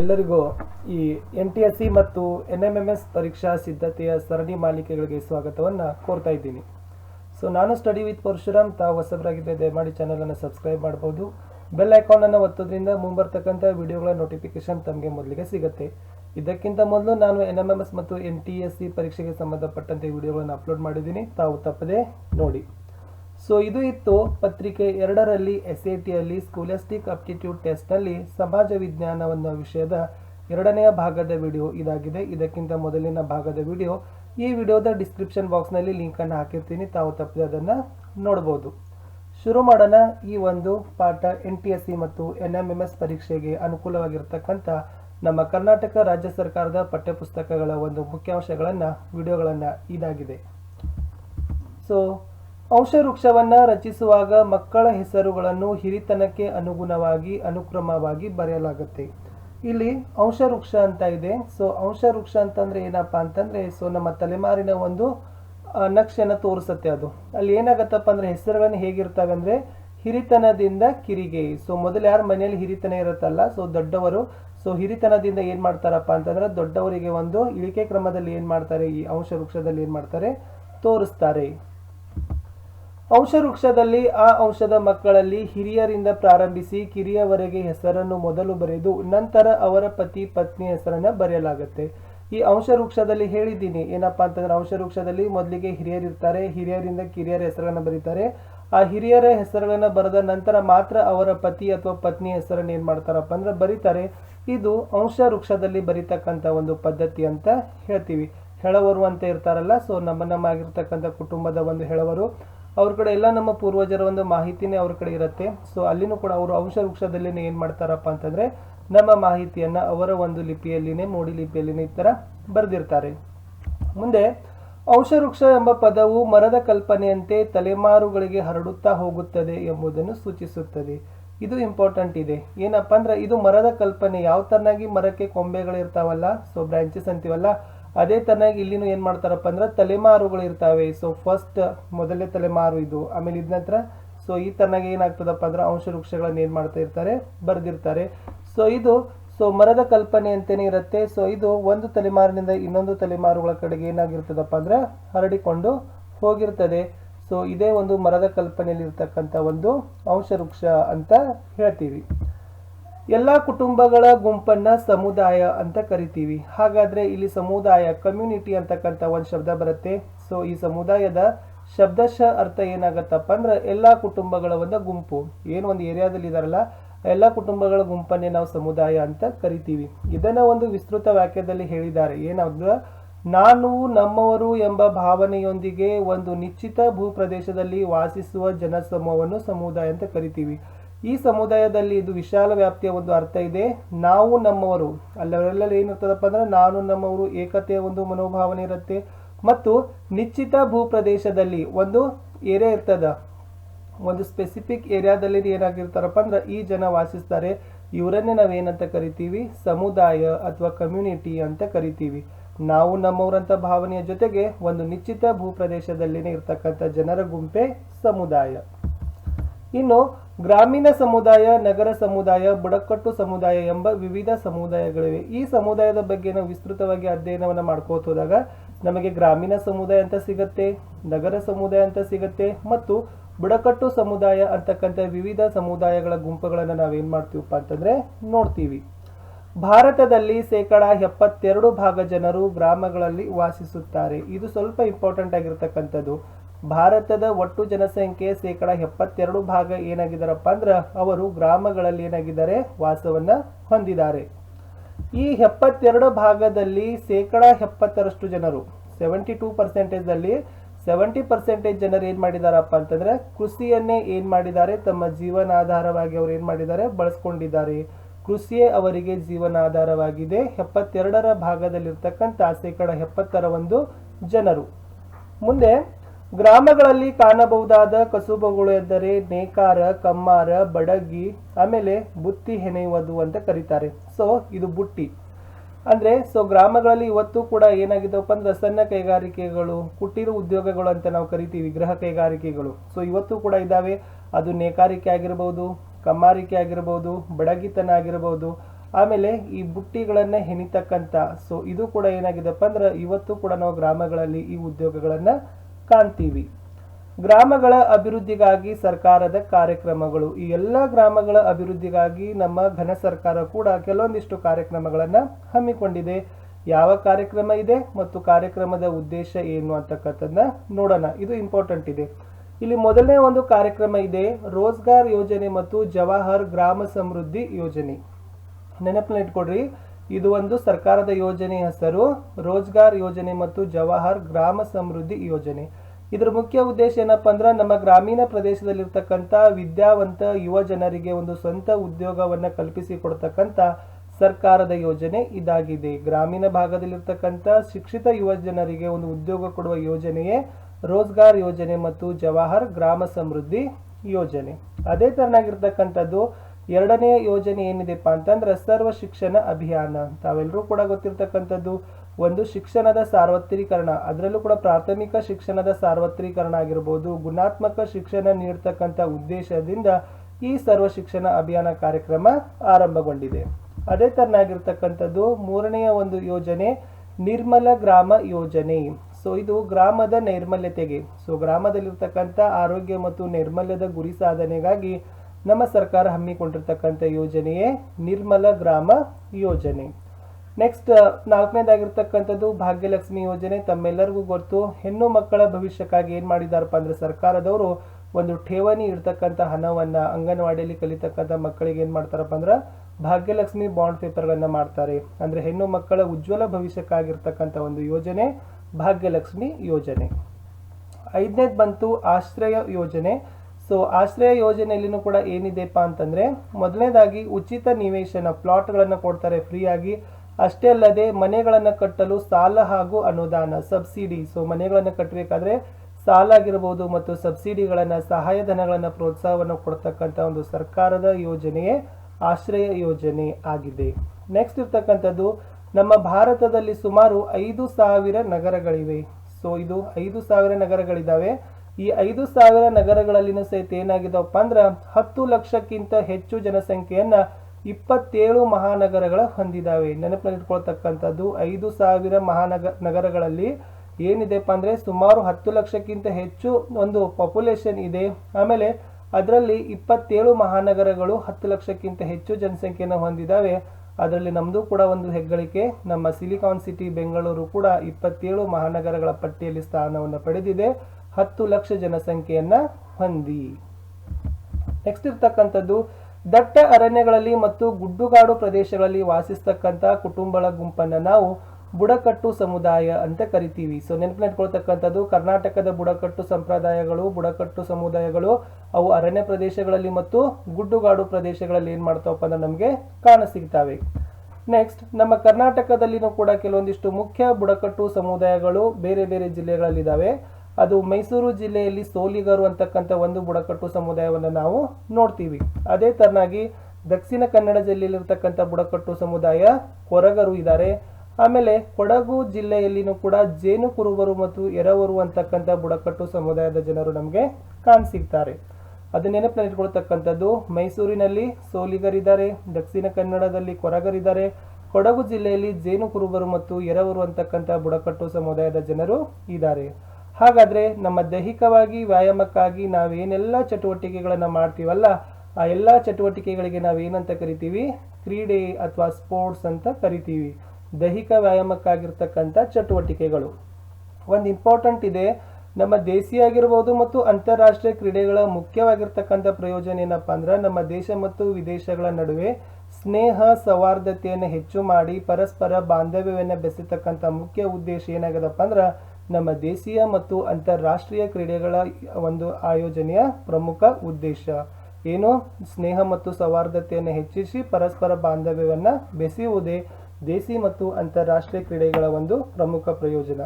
ಎಲ್ಲರಿಗೂ ಈ N T S C ಮತ್ತು ಎನ್ ಎಂ ಎಂ ಎಸ್ ಪರೀಕ್ಷಾ ಸಿದ್ಧತೆಯ ಸರಣಿ ಮಾಲಿಕೆಗಳಿಗೆ ಸ್ವಾಗತವನ್ನು ಕೋರ್ತಾ ಇದ್ದೀನಿ. ಸೊ ನಾನು ಸ್ಟಡಿ ವಿತ್ ಪರಶುರಾಮ್, ತಾವು ಹೊಸಬರಾಗಿದ್ದರೆ ದಯಮಾಡಿ ಚಾನಲನ್ನು ಸಬ್ಸ್ಕ್ರೈಬ್ ಮಾಡ್ಬೋದು ಬೆಲ್ ಐಕಾನನ್ನು ಒತ್ತೋದ್ರಿಂದ ಮುಂಬರ್ತಕ್ಕಂಥ ವಿಡಿಯೋಗಳ ನೋಟಿಫಿಕೇಶನ್ ತಮಗೆ ಮೊದಲಿಗೆ ಸಿಗುತ್ತೆ. ಇದಕ್ಕಿಂತ ಮೊದಲು ನಾನು ಎನ್ ಎಂ ಎಂ ಎಸ್ ಮತ್ತು ಎನ್ ಟಿ ಎಸ್ ಸಿ ಪರೀಕ್ಷೆಗೆ ಸಂಬಂಧಪಟ್ಟಂತೆ ವಿಡಿಯೋಗಳನ್ನು ಅಪ್ಲೋಡ್ ಮಾಡಿದ್ದೀನಿ. ತಾವು ತಪ್ಪದೆ ನೋಡಿ. ಸೊ ಇದು ಇತ್ತು ಪತ್ರಿಕೆ ಎರಡರಲ್ಲಿ ಎಸ್ ಎ ಟಿಯಲ್ಲಿ ಸ್ಕೂಲಿಸ್ಟಿಕ್ ಅಪ್ಟಿಟ್ಯೂಡ್ ಟೆಸ್ಟ್ನಲ್ಲಿ ಸಮಾಜ ವಿಜ್ಞಾನವನ್ನ ವಿಷಯದ ಎರಡನೆಯ ಭಾಗದ ವಿಡಿಯೋ ಇದಾಗಿದೆ. ಇದಕ್ಕಿಂತ ಮೊದಲಿನ ಭಾಗದ ವಿಡಿಯೋ ಈ ವಿಡಿಯೋದ ಡಿಸ್ಕ್ರಿಪ್ಷನ್ ಬಾಕ್ಸ್ನಲ್ಲಿ ಲಿಂಕನ್ನು ಹಾಕಿರ್ತೀನಿ. ತಾವು ತಪ್ಪದೆ ಅದನ್ನು ನೋಡ್ಬೋದು. ಶುರು ಮಾಡೋಣ. ಈ ಒಂದು ಪಾಠ ಎನ್ ಟಿ ಎಸ್ ಸಿ ಮತ್ತು ಎನ್ ಎಂ ಎಂ ಎಸ್ ಪರೀಕ್ಷೆಗೆ ಅನುಕೂಲವಾಗಿರ್ತಕ್ಕಂಥ ನಮ್ಮ ಕರ್ನಾಟಕ ರಾಜ್ಯ ಸರ್ಕಾರದ ಪಠ್ಯಪುಸ್ತಕಗಳ ಒಂದು ಮುಖ್ಯಾಂಶಗಳನ್ನು ವಿಡಿಯೋಗಳನ್ನು ಇದಾಗಿದೆ. ಸೊ ವಂಶವೃಕ್ಷವನ್ನ ರಚಿಸುವಾಗ ಮಕ್ಕಳ ಹೆಸರುಗಳನ್ನು ಹಿರಿತನಕ್ಕೆ ಅನುಗುಣವಾಗಿ, ಅನುಕ್ರಮವಾಗಿ ಬರೆಯಲಾಗುತ್ತೆ. ಇಲ್ಲಿ ಅಂಶವೃಕ್ಷ ಅಂತ ಇದೆ. ಸೊ ಅಂಶವೃಕ್ಷ ಅಂತಂದರೆ ಏನಪ್ಪ ಅಂತಂದರೆ ಸೊ ನಮ್ಮ ತಲೆಮಾರಿನ ಒಂದು ನಕ್ಷೆಯನ್ನು ತೋರಿಸುತ್ತೆ ಅದು. ಅಲ್ಲಿ ಏನಾಗತ್ತಪ್ಪ ಅಂದ್ರೆ ಹೆಸರುಗಳನ್ನು ಹೇಗಿರ್ತವೆ ಅಂದರೆ ಹಿರಿತನದಿಂದ ಕಿರಿಗೆ. ಸೊ ಮೊದಲು ಯಾರ ಮನೆಯಲ್ಲಿ ಹಿರಿತನ ಇರುತ್ತಲ್ಲ ಸೊ ದೊಡ್ಡವರು ಸೊ ಹಿರಿತನದಿಂದ ಏನು ಮಾಡ್ತಾರಪ್ಪ ಅಂತಂದ್ರೆ ದೊಡ್ಡವರಿಗೆ ಒಂದು ಇಳಿಕೆ ಕ್ರಮದಲ್ಲಿ ಏನು ಮಾಡ್ತಾರೆ, ಈ ಅಂಶವೃಕ್ಷದಲ್ಲಿ ಏನು ಮಾಡ್ತಾರೆ, ತೋರಿಸ್ತಾರೆ. ವಂಶವೃಕ್ಷದಲ್ಲಿ ಆ ಔಷಧ ಮಕ್ಕಳಲ್ಲಿ ಹಿರಿಯರಿಂದ ಪ್ರಾರಂಭಿಸಿ ಕಿರಿಯವರೆಗೆ ಹೆಸರನ್ನು ಮೊದಲು ಬರೆದು ನಂತರ ಅವರ ಪತಿ ಪತ್ನಿ ಹೆಸರನ್ನು ಬರೆಯಲಾಗುತ್ತೆ. ಈ ಅಂಶವೃಕ್ಷದಲ್ಲಿ ಹೇಳಿದ್ದೀನಿ, ಏನಪ್ಪಾ ಅಂತಂದ್ರೆ ಅಂಶವೃಕ್ಷದಲ್ಲಿ ಮೊದಲಿಗೆ ಹಿರಿಯರಿರ್ತಾರೆ ಹಿರಿಯರಿಂದ ಕಿರಿಯರ ಹೆಸರನ್ನು ಬರೀತಾರೆ. ಆ ಹಿರಿಯರ ಹೆಸರುಗಳನ್ನು ಬರೆದ ನಂತರ ಮಾತ್ರ ಅವರ ಪತಿ ಅಥವಾ ಪತ್ನಿ ಹೆಸರನ್ನು ಏನು ಮಾಡ್ತಾರಪ್ಪ ಅಂದ್ರೆ ಬರೀತಾರೆ. ಇದು ವಂಶವೃಕ್ಷದಲ್ಲಿ ಬರೀತಕ್ಕಂಥ ಒಂದು ಪದ್ಧತಿ ಅಂತ ಹೇಳ್ತೀವಿ. ಹೆಳವರು ಅಂತ ಇರ್ತಾರಲ್ಲ, ಸೊ ನಮ್ಮ ನಮ್ಮ ಆಗಿರ್ತಕ್ಕಂಥ ಕುಟುಂಬದ ಒಂದು ಹೆಳವರು. ಅವ್ರ ಕಡೆ ಎಲ್ಲ ನಮ್ಮ ಪೂರ್ವಜರ ಒಂದು ಮಾಹಿತಿನೇ ಅವ್ರ ಕಡೆ ಇರುತ್ತೆ. ಸೊ ಅಲ್ಲಿನೂ ಕೂಡ ಅವರು ವಂಶವೃಕ್ಷದಲ್ಲಿನೇ ಏನು ಮಾಡ್ತಾರಪ್ಪ ಅಂತಂದರೆ ನಮ್ಮ ಮಾಹಿತಿಯನ್ನು ಅವರ ಒಂದು ಲಿಪಿಯಲ್ಲಿನೇ, ಮೋಡಿ ಲಿಪಿಯಲ್ಲಿನೇ ಈ ಥರ ಬರೆದಿರ್ತಾರೆ. ಮುಂದೆ ಔಷವೃಕ್ಷ ಎಂಬ ಪದವು ಮರದ ಕಲ್ಪನೆಯಂತೆ ತಲೆಮಾರುಗಳಿಗೆ ಹರಡುತ್ತಾ ಹೋಗುತ್ತದೆ ಎಂಬುದನ್ನು ಸೂಚಿಸುತ್ತದೆ. ಇದು ಇಂಪಾರ್ಟೆಂಟ್ ಇದೆ. ಏನಪ್ಪ ಅಂದ್ರೆ ಇದು ಮರದ ಕಲ್ಪನೆ, ಯಾವ ತರನಾಗಿ ಮರಕ್ಕೆ ಕೊಂಬೆಗಳಿರ್ತಾವಲ್ಲ ಸೊ ಬ್ರಾಂಚಸ್ ಅಂತೀವಲ್ಲ ಅದೇ ತರನಾಗಿ ಇಲ್ಲಿನೂ ಏನು ಮಾಡ್ತಾರಪ್ಪ ಅಂದ್ರೆ ತಲೆಮಾರುಗಳು ಇರ್ತಾವೆ. ಸೊ ಫಸ್ಟ್ ಮೊದಲನೇ ತಲೆಮಾರು ಇದು. ಆಮೇಲೆ ಇದ ನಂತರ ಸೊ ಈ ತರನಾಗಿ ಏನಾಗ್ತದಪ್ಪ ಅಂದ್ರೆ ಅಂಶ ವೃಕ್ಷಗಳನ್ನು ಏನು ಮಾಡ್ತಾ ಇರ್ತಾರೆ? ಬರೆದಿರ್ತಾರೆ. ಸೊ ಇದು ಸೊ ಮರದ ಕಲ್ಪನೆ ಅಂತಲೇ ಇರುತ್ತೆ. ಸೊ ಇದು ಒಂದು ತಲೆಮಾರಿನಿಂದ ಇನ್ನೊಂದು ತಲೆಮಾರುಗಳ ಕಡೆಗೆ ಏನಾಗಿರ್ತದಪ್ಪ ಅಂದ್ರೆ ಹರಡಿಕೊಂಡು ಹೋಗಿರ್ತದೆ. ಸೊ ಇದೇ ಒಂದು ಮರದ ಕಲ್ಪನೆಯಲ್ಲಿ ಇರ್ತಕ್ಕಂಥ ಒಂದು ಅಂಶವೃಕ್ಷ ಅಂತ ಹೇಳ್ತೀವಿ. ಎಲ್ಲ ಕುಟುಂಬಗಳ ಗುಂಪನ್ನ ಸಮುದಾಯ ಅಂತ ಕರಿತೀವಿ. ಹಾಗಾದ್ರೆ ಇಲ್ಲಿ ಸಮುದಾಯ ಕಮ್ಯುನಿಟಿ ಅಂತಕ್ಕಂಥ ಒಂದು ಶಬ್ದ ಬರುತ್ತೆ. ಸೊ ಈ ಸಮುದಾಯದ ಶಬ್ದಶಃ ಅರ್ಥ ಏನಾಗತ್ತಪ್ಪ ಅಂದ್ರೆ ಎಲ್ಲಾ ಕುಟುಂಬಗಳ ಒಂದು ಗುಂಪು. ಏನು ಒಂದು ಏರಿಯಾದಲ್ಲಿ ಇದಾರಲ್ಲ, ಎಲ್ಲ ಕುಟುಂಬಗಳ ಗುಂಪನ್ನೇ ನಾವು ಸಮುದಾಯ ಅಂತ ಕರಿತೀವಿ. ಇದನ್ನ ಒಂದು ವಿಸ್ತೃತ ವಾಕ್ಯದಲ್ಲಿ ಹೇಳಿದ್ದಾರೆ. ಏನಾದ್ರು? ನಾನು ನಮ್ಮವರು ಎಂಬ ಭಾವನೆಯೊಂದಿಗೆ ಒಂದು ನಿಶ್ಚಿತ ಭೂಪ್ರದೇಶದಲ್ಲಿ ವಾಸಿಸುವ ಜನಸಮೂಹವನ್ನು ಸಮುದಾಯ ಅಂತ ಕರಿತೀವಿ. ಈ ಸಮುದಾಯದಲ್ಲಿ ಇದು ವಿಶಾಲ ವ್ಯಾಪ್ತಿಯ ಒಂದು ಅರ್ಥ ಇದೆ. ನಾವು ನಮ್ಮವರು ಅಲ್ಲೆಲ್ಲ ಏನಿರ್ತದಪ್ಪ ಅಂದ್ರೆ ನಾನು ನಮ್ಮವರು, ಏಕತೆಯ ಒಂದು ಮನೋಭಾವನೆ ಇರುತ್ತೆ. ಮತ್ತು ನಿಶ್ಚಿತ ಭೂಪ್ರದೇಶದಲ್ಲಿ ಒಂದು ಏರಿಯಾ ಇರ್ತದ. ಒಂದು ಸ್ಪೆಸಿಫಿಕ್ ಏರಿಯಾದಲ್ಲಿ ಏನಾಗಿರ್ತಾರಪ್ಪ ಅಂದ್ರೆ ಈ ಜನ ವಾಸಿಸ್ತಾರೆ. ಇವರನ್ನೇ ನಾವೇನಂತ ಕರಿತೀವಿ? ಸಮುದಾಯ ಅಥವಾ ಕಮ್ಯುನಿಟಿ ಅಂತ ಕರಿತೀವಿ. ನಾವು ನಮ್ಮವರಂತ ಭಾವನೆಯ ಜೊತೆಗೆ ಒಂದು ನಿಶ್ಚಿತ ಭೂಪ್ರದೇಶದಲ್ಲಿನೇ ಇರ್ತಕ್ಕಂಥ ಜನರ ಗುಂಪೆ ಸಮುದಾಯ. ಇನ್ನು ಗ್ರಾಮೀಣ ಸಮುದಾಯ, ನಗರ ಸಮುದಾಯ, ಬುಡಕಟ್ಟು ಸಮುದಾಯ ಎಂಬ ವಿವಿಧ ಸಮುದಾಯಗಳಿವೆ. ಈ ಸಮುದಾಯದ ಬಗ್ಗೆ ನಾವು ವಿಸ್ತೃತವಾಗಿ ಅಧ್ಯಯನವನ್ನು ಮಾಡ್ಕೋತ ಹೋದಾಗ ನಮಗೆ ಗ್ರಾಮೀಣ ಸಮುದಾಯ ಅಂತ ಸಿಗತ್ತೆ, ನಗರ ಸಮುದಾಯ ಅಂತ ಸಿಗತ್ತೆ ಮತ್ತು ಬುಡಕಟ್ಟು ಸಮುದಾಯ ಅಂತಕ್ಕಂಥ ವಿವಿಧ ಸಮುದಾಯಗಳ ಗುಂಪುಗಳನ್ನು ನಾವೇನ್ ಮಾಡ್ತೀವಪ್ಪ ಅಂತಂದ್ರೆ ನೋಡ್ತೀವಿ. ಭಾರತದಲ್ಲಿ ಶೇಕಡ ಎಪ್ಪತ್ತೆರಡು ಭಾಗ ಜನರು ಗ್ರಾಮಗಳಲ್ಲಿ ವಾಸಿಸುತ್ತಾರೆ. ಇದು ಸ್ವಲ್ಪ ಇಂಪಾರ್ಟೆಂಟ್ ಆಗಿರ್ತಕ್ಕಂಥದ್ದು. ಭಾರತದ ಒಟ್ಟು ಜನಸಂಖ್ಯೆ ಶೇಕಡ ಎಪ್ಪತ್ತೆರಡು ಭಾಗ ಏನಾಗಿದ್ದಾರಪ್ಪ ಅಂದ್ರೆ ಅವರು ಗ್ರಾಮಗಳಲ್ಲಿ ಏನಾಗಿದ್ದಾರೆ, ವಾಸವನ್ನ ಹೊಂದಿದ್ದಾರೆ. ಈ ಎಪ್ಪತ್ತೆರಡು ಭಾಗದಲ್ಲಿ ಶೇಕಡ ಎಪ್ಪತ್ತರಷ್ಟು ಜನರು ಸೆವೆಂಟಿ ಟೂ ಪರ್ಸೆಂಟೇಜ್ ಅಲ್ಲಿ ಸೆವೆಂಟಿ ಪರ್ಸೆಂಟೇಜ್ ಜನರು ಏನು ಮಾಡಿದಾರಪ್ಪ ಅಂತಂದ್ರೆ ಕೃಷಿಯನ್ನೇ ಏನು ಮಾಡಿದ್ದಾರೆ, ತಮ್ಮ ಜೀವನಾಧಾರವಾಗಿ ಅವ್ರು ಏನು ಮಾಡಿದ್ದಾರೆ, ಬಳಸ್ಕೊಂಡಿದ್ದಾರೆ. ಕೃಷಿಯೇ ಅವರಿಗೆ ಜೀವನಾಧಾರವಾಗಿದೆ. ಎಪ್ಪತ್ತೆರಡರ ಭಾಗದಲ್ಲಿರ್ತಕ್ಕಂಥ ಶೇಕಡ ಎಪ್ಪತ್ತರ ಒಂದು ಜನರು. ಮುಂದೆ ಗ್ರಾಮಗಳಲ್ಲಿ ಕಾಣಬಹುದಾದ ಕಸುಬುಗಳು ಎಂದರೆ ನೇಕಾರ, ಕಮ್ಮಾರ, ಬಡಗಿ, ಆಮೇಲೆ ಬುತ್ತಿ ಹೆಣೆಯುವುದು ಅಂತ ಕರೀತಾರೆ. ಸೊ ಇದು ಬುಟ್ಟಿ. ಅಂದ್ರೆ ಸೊ ಗ್ರಾಮಗಳಲ್ಲಿ ಇವತ್ತು ಕೂಡ ಏನಾಗಿದವಪ್ಪ ಅಂದ್ರೆ ಸಣ್ಣ ಕೈಗಾರಿಕೆಗಳು ಕುಟೀರ ಉದ್ಯೋಗಗಳು ಅಂತ ನಾವು ಕರಿತೀವಿ, ಗೃಹ ಕೈಗಾರಿಕೆಗಳು. ಸೊ ಇವತ್ತು ಕೂಡ ಇದ್ದಾವೆ. ಅದು ನೇಕಾರಿಕೆ ಆಗಿರ್ಬೋದು, ಕಮ್ಮಾರಿಕೆ ಆಗಿರ್ಬೋದು, ಬಡಗಿತನ ಆಗಿರಬಹುದು ಆಮೇಲೆ ಈ ಬುಟ್ಟಿಗಳನ್ನು ಹೆಣಿತಕ್ಕಂಥ. ಸೊ ಇದು ಕೂಡ ಏನಾಗಿದೆಪ್ಪ ಅಂದ್ರೆ ಇವತ್ತು ಕೂಡ ನಾವು ಗ್ರಾಮಗಳಲ್ಲಿ ಈ ಉದ್ಯೋಗಗಳನ್ನ ಕಾಣ್ತೀವಿ ಗ್ರಾಮಗಳ ಅಭಿವೃದ್ಧಿಗಾಗಿ ಸರ್ಕಾರದ ಕಾರ್ಯಕ್ರಮಗಳು. ಈ ಎಲ್ಲ ಗ್ರಾಮಗಳ ಅಭಿವೃದ್ಧಿಗಾಗಿ ನಮ್ಮ ಘನ ಸರ್ಕಾರ ಕೂಡ ಕೆಲವೊಂದಿಷ್ಟು ಕಾರ್ಯಕ್ರಮಗಳನ್ನು ಹಮ್ಮಿಕೊಂಡಿದೆ. ಯಾವ ಕಾರ್ಯಕ್ರಮ ಇದೆ ಮತ್ತು ಕಾರ್ಯಕ್ರಮದ ಉದ್ದೇಶ ಏನು ಅಂತಕ್ಕಂಥದ್ದನ್ನ ನೋಡೋಣ. ಇದು ಇಂಪಾರ್ಟೆಂಟ್ ಇದೆ. ಇಲ್ಲಿ ಮೊದಲನೇ ಒಂದು ಕಾರ್ಯಕ್ರಮ ಇದೆ, ರೋಜ್ಗಾರ್ ಯೋಜನೆ ಮತ್ತು ಜವಾಹರ್ ಗ್ರಾಮ ಸಮೃದ್ಧಿ ಯೋಜನೆ. ನೆನಪಿನ ಇಟ್ಕೊಡ್ರಿ ಇದು ಒಂದು ಸರ್ಕಾರದ ಯೋಜನೆ ಹೆಸರು, ರೋಜ್ಗಾರ್ ಯೋಜನೆ ಮತ್ತು ಜವಾಹರ್ ಗ್ರಾಮ ಸಮೃದ್ಧಿ ಯೋಜನೆ. ಇದರ ಮುಖ್ಯ ಉದ್ದೇಶ ಏನಪ್ಪ ಅಂದ್ರೆ ನಮ್ಮ ಗ್ರಾಮೀಣ ಪ್ರದೇಶದಲ್ಲಿರ್ತಕ್ಕಂಥ ವಿದ್ಯಾವಂತ ಯುವ ಜನರಿಗೆ ಒಂದು ಸ್ವಂತ ಉದ್ಯೋಗವನ್ನು ಕಲ್ಪಿಸಿ ಕೊಡ್ತಕ್ಕಂಥ ಸರ್ಕಾರದ ಯೋಜನೆ ಇದಾಗಿದೆ. ಗ್ರಾಮೀಣ ಭಾಗದಲ್ಲಿರ್ತಕ್ಕಂಥ ಶಿಕ್ಷಿತ ಯುವ ಜನರಿಗೆ ಒಂದು ಉದ್ಯೋಗ ಕೊಡುವ ಯೋಜನೆಯೇ ರೋಜ್ಗಾರ್ ಯೋಜನೆ ಮತ್ತು ಜವಾಹರ್ ಗ್ರಾಮ ಸಮೃದ್ಧಿ ಯೋಜನೆ. ಅದೇ ತರನಾಗಿರ್ತಕ್ಕಂಥದ್ದು ಎರಡನೇ ಯೋಜನೆ ಏನಿದೆಪ್ಪ ಅಂತಂದ್ರೆ ಸರ್ವ ಶಿಕ್ಷಣ ಅಭಿಯಾನ ತಾವೆಲ್ಲರೂ ಕೂಡ ಗೊತ್ತಿರ್ತಕ್ಕಂಥದ್ದು. ಒಂದು ಶಿಕ್ಷಣದ ಸಾರ್ವತ್ರೀಕರಣ, ಅದರಲ್ಲೂ ಕೂಡ ಪ್ರಾಥಮಿಕ ಶಿಕ್ಷಣದ ಸಾರ್ವತ್ರೀಕರಣ ಆಗಿರ್ಬೋದು, ಗುಣಾತ್ಮಕ ಶಿಕ್ಷಣ ನೀಡ್ತಕ್ಕಂಥ ಉದ್ದೇಶದಿಂದ ಈ ಸರ್ವ ಶಿಕ್ಷಣ ಅಭಿಯಾನ ಕಾರ್ಯಕ್ರಮ ಆರಂಭಗೊಂಡಿದೆ. ಅದೇ ತರನಾಗಿರ್ತಕ್ಕಂಥದ್ದು ಮೂರನೆಯ ಒಂದು ಯೋಜನೆ, ನಿರ್ಮಲ ಗ್ರಾಮ ಯೋಜನೆ. ಸೊ ಇದು ಗ್ರಾಮದ ನೈರ್ಮಲ್ಯತೆಗೆ ಸೊ ಗ್ರಾಮದಲ್ಲಿರ್ತಕ್ಕಂಥ ಆರೋಗ್ಯ ಮತ್ತು ನೈರ್ಮಲ್ಯದ ಗುರಿ ಸಾಧನೆಗಾಗಿ ನಮ್ಮ ಸರ್ಕಾರ ಹಮ್ಮಿಕೊಂಡಿರ್ತಕ್ಕಂಥ ಯೋಜನೆಯೇ ನಿರ್ಮಲ ಗ್ರಾಮ ಯೋಜನೆ. ನೆಕ್ಸ್ಟ್ ನಾಲ್ಕನೇದಾಗಿರ್ತಕ್ಕಂಥದ್ದು ಭಾಗ್ಯಲಕ್ಷ್ಮಿ ಯೋಜನೆ ತಮ್ಮೆಲ್ಲರಿಗೂ ಗೊತ್ತು. ಹೆಣ್ಣು ಮಕ್ಕಳ ಭವಿಷ್ಯಕ್ಕಾಗಿ ಏನು ಮಾಡಿದಾರಪ್ಪ ಅಂದರೆ ಸರ್ಕಾರದವರು ಒಂದು ಠೇವಣಿ ಇಡ್ತಕ್ಕಂಥ ಹಣವನ್ನು ಅಂಗನವಾಡಿಯಲ್ಲಿ ಕಲಿತಕ್ಕಂಥ ಮಕ್ಕಳಿಗೆ ಏನು ಮಾಡ್ತಾರಪ್ಪ ಅಂದ್ರೆ ಭಾಗ್ಯಲಕ್ಷ್ಮಿ ಬಾಂಡ್ ಪೇಪರ್ಗಳನ್ನು ಮಾಡ್ತಾರೆ. ಅಂದರೆ ಹೆಣ್ಣು ಮಕ್ಕಳ ಉಜ್ವಲ ಭವಿಷ್ಯಕ್ಕಾಗಿರ್ತಕ್ಕಂಥ ಒಂದು ಯೋಜನೆ ಭಾಗ್ಯಲಕ್ಷ್ಮಿ ಯೋಜನೆ. ಐದನೇದು ಬಂತು ಆಶ್ರಯ ಯೋಜನೆ. ಸೊ ಆಶ್ರಯ ಯೋಜನೆಯಲ್ಲಿನೂ ಕೂಡ ಏನಿದೆಪ್ಪ ಅಂತಂದರೆ ಮೊದಲನೇದಾಗಿ ಉಚಿತ ನಿವೇಶನ ಪ್ಲಾಟ್ಗಳನ್ನು ಕೊಡ್ತಾರೆ ಫ್ರೀ ಆಗಿ ಅಷ್ಟೇ ಅಲ್ಲದೆ ಮನೆಗಳನ್ನು ಕಟ್ಟಲು ಸಾಲ ಹಾಗೂ ಅನುದಾನ, ಸಬ್ಸಿಡಿ. ಸೊ ಮನೆಗಳನ್ನು ಕಟ್ಟಬೇಕಾದ್ರೆ ಸಾಲ ಆಗಿರಬಹುದು ಮತ್ತು ಸಬ್ಸಿಡಿಗಳನ್ನು, ಸಹಾಯಧನಗಳನ್ನು ಪ್ರೋತ್ಸಾಹವನ್ನು ಕೊಡ್ತಕ್ಕಂಥ ಒಂದು ಸರ್ಕಾರದ ಯೋಜನೆಯೇ ಆಶ್ರಯ ಯೋಜನೆ ಆಗಿದೆ. ನೆಕ್ಸ್ಟ್ ಇರ್ತಕ್ಕಂಥದ್ದು, ನಮ್ಮ ಭಾರತದಲ್ಲಿ ಸುಮಾರು ಐದು ಸಾವಿರ ನಗರಗಳಿವೆ. ಸೊ ಇದು ಐದು ಸಾವಿರ ನಗರಗಳಿದ್ದಾವೆ. ಈ ಐದು ಸಾವಿರ ನಗರಗಳಲ್ಲಿನೂ ಸಹಿತ ಏನಾಗಿದವಪ್ಪ ಅಂದ್ರೆ ಹತ್ತು ಲಕ್ಷಕ್ಕಿಂತ ಹೆಚ್ಚು ಜನಸಂಖ್ಯೆಯನ್ನ ಇಪ್ಪತ್ತೇಳು ಮಹಾನಗರಗಳ ಹೊಂದಿದ್ದಾವೆ. ನೆನಪಿನಲ್ಲಿಟ್ಕೊಳ್ತಕ್ಕಂಥದ್ದು ಐದು ಸಾವಿರ ಮಹಾನಗ, ನಗರಗಳಲ್ಲಿ ಏನಿದೆಪ್ಪ ಅಂದರೆ ಸುಮಾರು ಹತ್ತು ಲಕ್ಷಕ್ಕಿಂತ ಹೆಚ್ಚು ಒಂದು ಪಾಪ್ಯುಲೇಷನ್ ಇದೆ. ಆಮೇಲೆ ಅದರಲ್ಲಿ ಇಪ್ಪತ್ತೇಳು ಮಹಾನಗರಗಳು ಹತ್ತು ಲಕ್ಷಕ್ಕಿಂತ ಹೆಚ್ಚು ಜನಸಂಖ್ಯೆಯನ್ನು ಹೊಂದಿದ್ದಾವೆ. ಅದರಲ್ಲಿ ನಮ್ಮದು ಕೂಡ ಒಂದು ಹೆಗ್ಗಳಿಕೆ. ನಮ್ಮ ಸಿಲಿಕಾನ್ ಸಿಟಿ ಬೆಂಗಳೂರು ಕೂಡ ಇಪ್ಪತ್ತೇಳು ಮಹಾನಗರಗಳ ಪಟ್ಟಿಯಲ್ಲಿ ಸ್ಥಾನವನ್ನು ಪಡೆದಿದೆ. ಹತ್ತು ಲಕ್ಷ ಜನಸಂಖ್ಯೆಯನ್ನು ಹೊಂದಿ. ನೆಕ್ಸ್ಟ್ ಇರ್ತಕ್ಕಂಥದ್ದು ದಟ್ಟ ಅರಣ್ಯಗಳಲ್ಲಿ ಮತ್ತು ಗುಡ್ಡುಗಾಡು ಪ್ರದೇಶಗಳಲ್ಲಿ ವಾಸಿಸ್ತಕ್ಕಂಥ ಕುಟುಂಬಗಳ ಗುಂಪನ್ನು ನಾವು ಬುಡಕಟ್ಟು ಸಮುದಾಯ ಅಂತ ಕರಿತೀವಿ. ಸೊ ನೆನಪಿನಿಟ್ಕೊಳ್ತಕ್ಕಂಥದ್ದು ಕರ್ನಾಟಕದ ಬುಡಕಟ್ಟು ಸಂಪ್ರದಾಯಗಳು, ಬುಡಕಟ್ಟು ಸಮುದಾಯಗಳು ಅವು ಅರಣ್ಯ ಪ್ರದೇಶಗಳಲ್ಲಿ ಮತ್ತು ಗುಡ್ಡುಗಾಡು ಪ್ರದೇಶಗಳಲ್ಲಿ ಏನು ಮಾಡ್ತಾವಪ್ಪ ಅಂದ್ರೆ ನಮಗೆ ಕಾಣಸಿಗ್ತಾವೆ. ನೆಕ್ಸ್ಟ್ ನಮ್ಮ ಕರ್ನಾಟಕದಲ್ಲಿನೂ ಕೂಡ ಕೆಲವೊಂದಿಷ್ಟು ಮುಖ್ಯ ಬುಡಕಟ್ಟು ಸಮುದಾಯಗಳು ಬೇರೆ ಬೇರೆ ಜಿಲ್ಲೆಗಳಲ್ಲಿದ್ದಾವೆ. ಅದು ಮೈಸೂರು ಜಿಲ್ಲೆಯಲ್ಲಿ ಸೋಲಿಗರು ಅಂತಕ್ಕಂಥ ಒಂದು ಬುಡಕಟ್ಟು ಸಮುದಾಯವನ್ನು ನಾವು ನೋಡ್ತೀವಿ. ಅದೇ ತರನಾಗಿ ದಕ್ಷಿಣ ಕನ್ನಡ ಜಿಲ್ಲೆಯಲ್ಲಿರ್ತಕ್ಕಂಥ ಬುಡಕಟ್ಟು ಸಮುದಾಯ ಕೊರಗರು ಇದ್ದಾರೆ. ಆಮೇಲೆ ಕೊಡಗು ಜಿಲ್ಲೆಯಲ್ಲಿನೂ ಕೂಡ ಜೇನು ಕುರುಬರು ಮತ್ತು ಎರವರು ಅಂತಕ್ಕಂಥ ಬುಡಕಟ್ಟು ಸಮುದಾಯದ ಜನರು ನಮಗೆ ಕಾಣಸಿಗ್ತಾರೆ. ಅದು ನೆನಪಿನಲ್ಲಿಟ್ಕೊಳ್ತಕ್ಕಂಥದ್ದು ಮೈಸೂರಿನಲ್ಲಿ ಸೋಲಿಗರಿದ್ದಾರೆ, ದಕ್ಷಿಣ ಕನ್ನಡದಲ್ಲಿ ಕೊರಗರಿದ್ದಾರೆ, ಕೊಡಗು ಜಿಲ್ಲೆಯಲ್ಲಿ ಜೇನು ಕುರುಬರು ಮತ್ತು ಎರವರು ಅಂತಕ್ಕಂಥ ಬುಡಕಟ್ಟು ಸಮುದಾಯದ ಜನರು ಇದ್ದಾರೆ. ಹಾಗಾದ್ರೆ ನಮ್ಮ ದೈಹಿಕವಾಗಿ, ವ್ಯಾಯಾಮಕ್ಕಾಗಿ ನಾವೇನೆಲ್ಲ ಚಟುವಟಿಕೆಗಳನ್ನು ಮಾಡ್ತೀವಲ್ಲ, ಆ ಎಲ್ಲ ಚಟುವಟಿಕೆಗಳಿಗೆ ನಾವು ಏನಂತ ಕರಿತೀವಿ? ಕ್ರೀಡೆ ಅಥವಾ ಸ್ಪೋರ್ಟ್ಸ್ ಅಂತ ಕರಿತೀವಿ. ದೈಹಿಕ ವ್ಯಾಯಾಮಕ್ಕಾಗಿರ್ತಕ್ಕಂಥ ಚಟುವಟಿಕೆಗಳು. ಒಂದು ಇಂಪಾರ್ಟೆಂಟ್ ಇದೆ, ನಮ್ಮ ದೇಶೀಯ ಆಗಿರ್ಬೋದು ಮತ್ತು ಅಂತಾರಾಷ್ಟ್ರೀಯ ಕ್ರೀಡೆಗಳ ಮುಖ್ಯವಾಗಿರ್ತಕ್ಕಂಥ ಪ್ರಯೋಜನ ಏನಪ್ಪ ಅಂದ್ರೆ ನಮ್ಮ ದೇಶ ಮತ್ತು ವಿದೇಶಗಳ ನಡುವೆ ಸ್ನೇಹ, ಸೌಹಾರ್ದತೆಯನ್ನು ಹೆಚ್ಚು ಮಾಡಿ ಪರಸ್ಪರ ಬಾಂಧವ್ಯವನ್ನು ಬೆಸೆತಕ್ಕಂಥ ಮುಖ್ಯ ಉದ್ದೇಶ ಏನಾಗದಪ್ಪ ಅಂದ್ರೆ ನಮ್ಮ ದೇಶೀಯ ಮತ್ತು ಅಂತಾರಾಷ್ಟ್ರೀಯ ಕ್ರೀಡೆಗಳ ಒಂದು ಆಯೋಜನೆಯ ಪ್ರಮುಖ ಉದ್ದೇಶ. ಏನು? ಸ್ನೇಹ ಮತ್ತು ಸೌಹಾರ್ದತೆಯನ್ನು ಹೆಚ್ಚಿಸಿ ಪರಸ್ಪರ ಬಾಂಧವ್ಯವನ್ನು ಬೆಸೆಯುವುದೇ ದೇಸಿ ಮತ್ತು ಅಂತಾರಾಷ್ಟ್ರೀಯ ಕ್ರೀಡೆಗಳ ಒಂದು ಪ್ರಮುಖ ಪ್ರಯೋಜನ.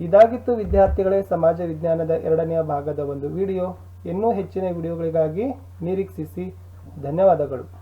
ಇದಾಗಿತ್ತು ವಿದ್ಯಾರ್ಥಿಗಳೇ ಸಮಾಜ ವಿಜ್ಞಾನದ ಎರಡನೆಯ ಭಾಗದ ಒಂದು ವಿಡಿಯೋ. ಇನ್ನೂ ಹೆಚ್ಚಿನ ವಿಡಿಯೋಗಳಿಗಾಗಿ ನಿರೀಕ್ಷಿಸಿ. ಧನ್ಯವಾದಗಳು.